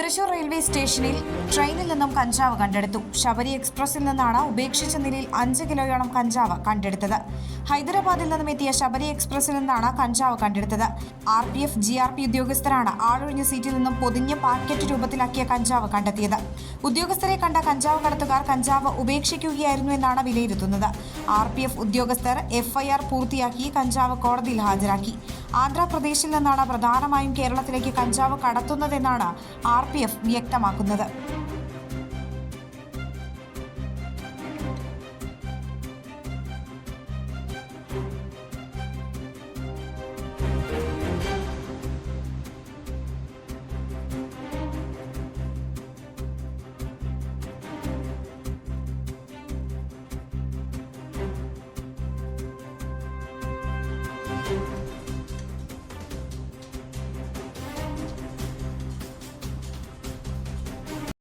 Thrissur railway സ്റ്റേഷനിൽ ട്രെയിനിൽ നിന്നും കഞ്ചാവ് കണ്ടെടുത്തു. ശബരി എക്സ്പ്രസിൽ നിന്നാണ് ഉപേക്ഷിച്ച നിലയിൽ അഞ്ച് കിലോയോളം കഞ്ചാവ് കണ്ടെടുത്തത്. ഹൈദരാബാദിൽ നിന്നും എത്തിയ ശബരി എക്സ്പ്രസിൽ നിന്നാണ് കഞ്ചാവ് കണ്ടെടുത്തത്. R P F G R P ഉദ്യോഗസ്ഥരാണ് ആളൊഴിഞ്ഞ സീറ്റിൽ നിന്നും പൊതിഞ്ഞ പാക്കറ്റ് രൂപത്തിലാക്കിയ കഞ്ചാവ് കണ്ടെത്തിയത്. ഉദ്യോഗസ്ഥരെ കണ്ട കഞ്ചാവ് കടത്തുകാർ കഞ്ചാവ് ഉപേക്ഷിക്കുകയായിരുന്നു എന്നാണ് വിലയിരുത്തുന്നത്. ആർ പി എഫ് ഉദ്യോഗസ്ഥർ എഫ്ഐആർ പൂർത്തിയാക്കി കഞ്ചാവ് കോടതിയിൽ ഹാജരാക്കി. ആന്ധ്രാപ്രദേശിൽ നിന്നാണ് പ്രധാനമായും കേരളത്തിലേക്ക് കഞ്ചാവ് കടത്തുന്നതെന്നാണ് ആർ വ്യക്തമാക്കുന്നത്.